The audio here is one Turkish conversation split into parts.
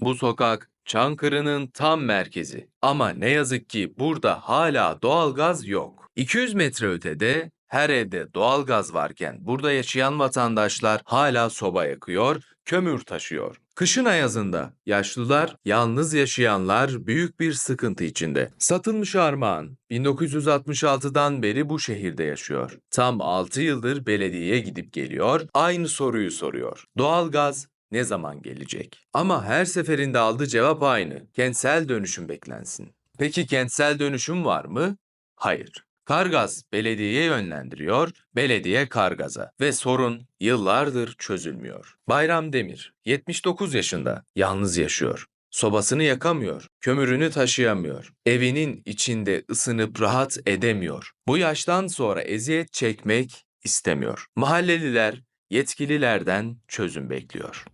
Bu sokak Çankırı'nın tam merkezi. Ama ne yazık ki burada hala doğalgaz yok. 200 metre ötede her evde doğalgaz varken burada yaşayan vatandaşlar hala soba yakıyor, kömür taşıyor. Kışın ayazında yaşlılar, yalnız yaşayanlar büyük bir sıkıntı içinde. Satılmış Armağan 1966'dan beri bu şehirde yaşıyor. Tam 6 yıldır belediyeye gidip geliyor, aynı soruyu soruyor. Doğalgaz ne zaman gelecek? Ama her seferinde aldığı cevap aynı. Kentsel dönüşüm beklensin. Peki kentsel dönüşüm var mı? Hayır. Kargaz belediyeye yönlendiriyor, belediye Kargaz'a ve sorun yıllardır çözülmüyor. Bayram Demir, 79 yaşında, yalnız yaşıyor. Sobasını yakamıyor, kömürünü taşıyamıyor, evinin içinde ısınıp rahat edemiyor. Bu yaştan sonra eziyet çekmek istemiyor. Mahalleliler yetkililerden çözüm bekliyor.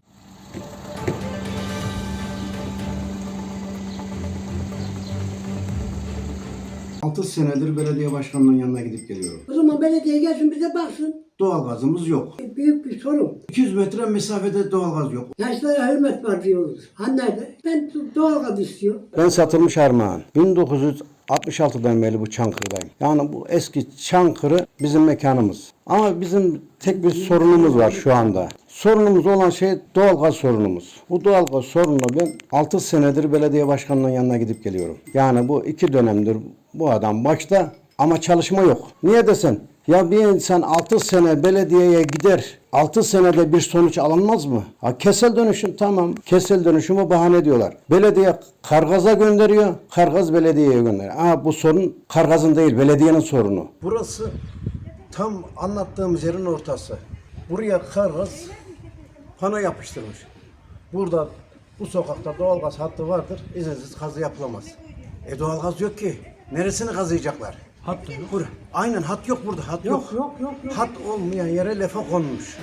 Altı senedir belediye başkanının yanına gidip geliyorum. O zaman belediye gelsin bize baksın. Doğalgazımız yok. Büyük bir sorun. 200 metre mesafede doğalgaz yok. Yaşlara hürmet var diyoruz. Ha nerede? Ben doğalgaz istiyorum. Ben satılmış armağan. 1966'dan beri bu Çankırı'dayım. Yani bu eski Çankırı bizim mekanımız. Ama bizim tek bir sorunumuz var şu anda. Sorunumuz olan şey doğalgaz sorunumuz. Bu doğalgaz sorununu ben 6 senedir belediye başkanının yanına gidip geliyorum. Yani bu iki dönemdir bu adam başta ama çalışma yok. Niye desen? Ya bir insan 6 sene belediyeye gider. 6 senede bir sonuç alınmaz mı? Ha, kesel dönüşüm tamam. Kesel dönüşümü bahane ediyorlar. Belediye Kargaz'a gönderiyor. Kargaz belediyeye gönderiyor. Aa, bu sorun Kargaz'ın değil belediyenin sorunu. Burası tam anlattığımız yerin ortası. Buraya kargaz pano yapıştırmış. Burada bu sokakta doğalgaz hattı vardır. İzinsiz kazı yapılamaz. E doğalgaz yok ki. Neresini kazıyacaklar? Hat yok. Bur Aynen hat yok burada. Hat Yok yok. yok yok. yok. Hat olmayan yere lefe konmuş.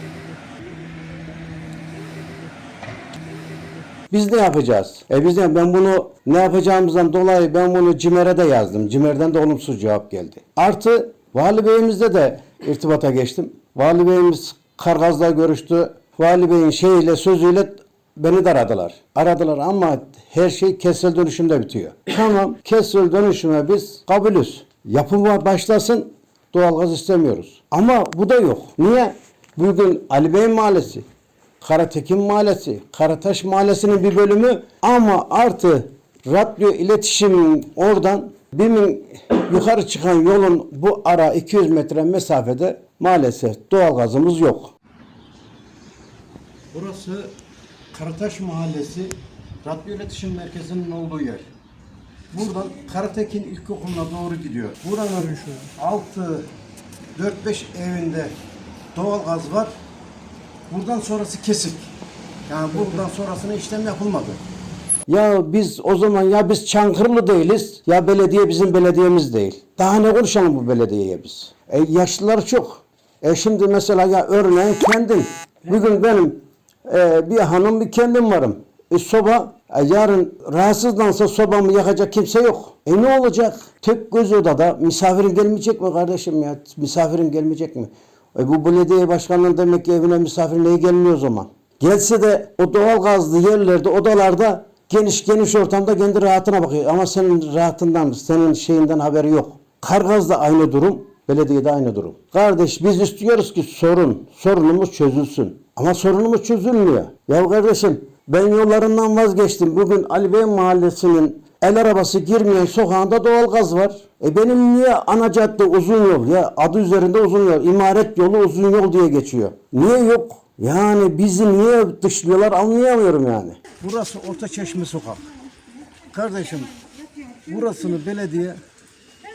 Biz ne yapacağız? E biz de ben bunu ne yapacağımızdan dolayı ben bunu CİMER'e de yazdım. CİMER'den de olumsuz cevap geldi. Artı Vali Bey'imizle de irtibata geçtim. Vali Bey'imiz Kargaz'la görüştü. Vali Bey'in şeyiyle sözüyle beni de aradılar. Aradılar ama her şey kesel dönüşümde bitiyor. Tamam kesel dönüşüme biz kabulüz. Yapıma başlasın doğalgaz istemiyoruz. Ama bu da yok. Niye? Bugün Ali Bey Mahallesi, Karatekin Mahallesi, Karataş Mahallesi'nin bir bölümü ama artı radyo iletişim oradan BİM'in yukarı çıkan yolun bu ara 200 metre mesafede maalesef doğalgazımız yok. Burası Karataş Mahallesi Radyo İletişim Merkezi'nin olduğu yer. Buradan Karatekin İlkokulu'na doğru gidiyor. Buranın 6 4-5 evinde doğalgaz var. Buradan sonrası kesik. Yani buradan sonrasına işlem yapılmadı. Ya biz o zaman ya biz Çankırılı değiliz ya belediye bizim belediyemiz değil. Daha ne konuşalım bu belediyeye biz? E, yaşlılar çok. E şimdi mesela ya örneğin kendin. Bugün benim e, bir hanım bir kendim varım. E soba e, yarın rahatsızlansa sobamı yakacak kimse yok. E ne olacak? Tek göz odada misafirin gelmeyecek mi kardeşim ya? Misafirin gelmeyecek mi? E bu belediye başkanının demek ki evine misafir niye gelmiyor o zaman? Gelse de o doğal gazlı yerlerde, odalarda geniş geniş ortamda kendi rahatına bakıyor. Ama senin rahatından, senin şeyinden haberi yok. Kargaz'da aynı durum, belediyede aynı durum. Kardeş biz istiyoruz ki sorun, sorunumuz çözülsün. Ama sorunumuz çözülmüyor. Ya kardeşim ben yollarından vazgeçtim. Bugün Ali Bey Mahallesi'nin el arabası girmeyen sokağında doğalgaz var. E benim niye ana cadde uzun yol ya adı üzerinde uzun yol, imaret yolu uzun yol diye geçiyor. Niye yok? Yani bizi niye dışlıyorlar anlayamıyorum yani. Burası Orta Çeşme Sokak. Kardeşim burasını belediye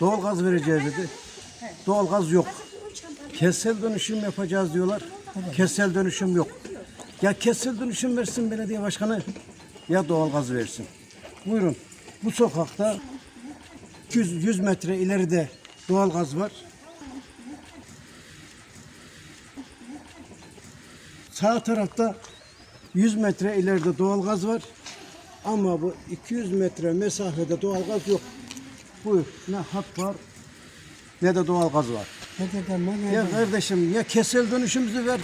doğalgaz vereceğiz dedi. Doğalgaz yok. Kesel dönüşüm yapacağız diyorlar. Kesel dönüşüm yok. Ya kesel dönüşüm versin belediye başkanı ya doğalgaz versin. Buyurun. Bu sokakta 100, 100 metre ileride doğalgaz var. Sağ tarafta 100 metre ileride doğalgaz var. Ama bu 200 metre mesafede doğalgaz yok. Buyur. Ne hat var ne de doğalgaz var. Ne dedim ben? Ya kardeşim ya kesel dönüşümüzü ver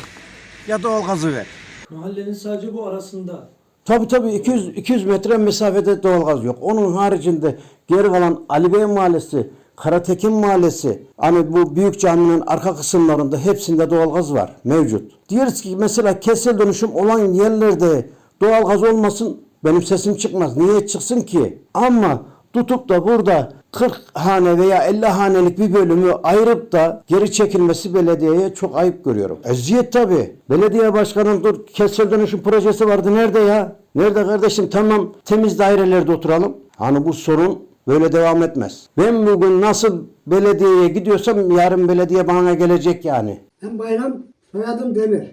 ya doğalgazı ver. Mahallenin sadece bu arasında Tabii tabii 200 200 metre mesafede doğalgaz yok. Onun haricinde geri kalan Ali Bey Mahallesi, Karatekin Mahallesi, hani bu büyük caminin arka kısımlarında hepsinde doğalgaz var, mevcut. Diyoruz ki mesela kesel dönüşüm olan yerlerde doğalgaz olmasın benim sesim çıkmaz. Niye çıksın ki? Ama tutup da burada 40 hane veya 50 hanelik bir bölümü ayırıp da geri çekilmesi belediyeye çok ayıp görüyorum. Eziyet tabi. Belediye başkanının dur kesel dönüşüm projesi vardı. Nerede ya? Nerede kardeşim? Tamam temiz dairelerde oturalım. Hani bu sorun böyle devam etmez. Ben bugün nasıl belediyeye gidiyorsam yarın belediye bana gelecek yani. Ben Bayram, soyadım Demir.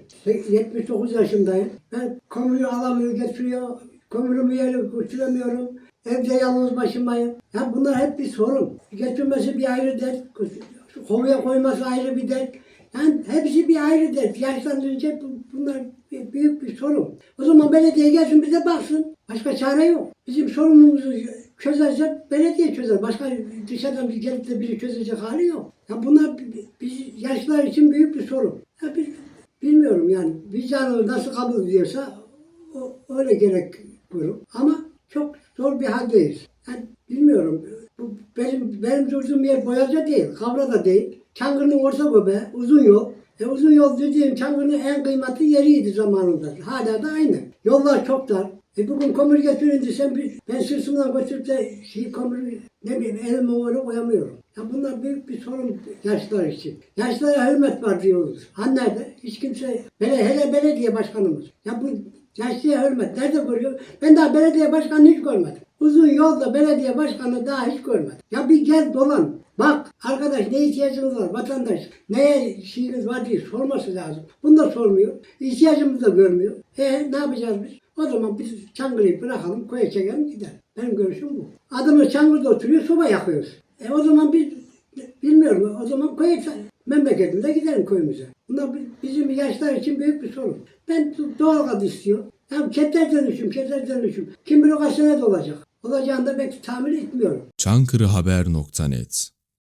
79 yaşındayım. Ben kömürü alamıyor, getiriyor. Kömürümü yere götüremiyorum. Evde yalnız başımayım. Ya bunlar hep bir sorun. Getirmesi bir ayrı dert. Kovaya koyması ayrı bir dert. Yani hepsi bir ayrı dert. Yaşlandırınca bu- bunlar büyük bir sorun. O zaman belediye gelsin bize baksın. Başka çare yok. Bizim sorunumuzu çözerse belediye çözer. Başka dışarıdan bir gelip de biri çözecek hali yok. Ya bunlar bi- biz yaşlılar için büyük bir sorun. Ya biz, bilmiyorum yani. Vicdanı nasıl kabul ediyorsa o, öyle gerek buyurun. Ama çok zor bir haldeyiz. Yani bilmiyorum. Bu benim benim durduğum yer Boyaca değil, Kavra da değil. Çangır'ın orta göbeği, uzun yol. E uzun yol dediğim Çangır'ın en kıymetli yeriydi zamanında. Hala da aynı. Yollar çok dar. E bugün kömür getirince sen ben sırtımdan götürüp de şey kömürü ne bileyim elime öyle koyamıyorum. Ya bunlar büyük bir sorun yaşlılar için. Yaşlılara hürmet var diyoruz. Ha nerede? Hiç kimse, hele, hele belediye başkanımız. Ya bu yaşlıya hürmet nerede görüyor? Ben daha belediye başkanı hiç görmedim. Uzun yolda belediye başkanı daha hiç görmedim. Ya bir gel dolan. Bak arkadaş ne ihtiyacınız var vatandaş? Neye şeyiniz var diye sorması lazım. Bunu da sormuyor. İhtiyacımızı da görmüyor. E ne yapacağız biz? O zaman biz Çangır'ı bırakalım, koya çekelim gider. Benim görüşüm bu. Adamı Çangır'da oturuyor, soba yakıyoruz. E o zaman biz bilmiyorum. O zaman koya memleketinde gidelim köyümüze. Bunlar bi- bizim yaşlar için büyük bir sorun. Ben doğalgaz istiyorum. Ya keter dönüşüm, keter dönüşüm. Kim bilir kaç sene de olacak. Olacağını da belki tahmin etmiyorum. çankırıhaber.net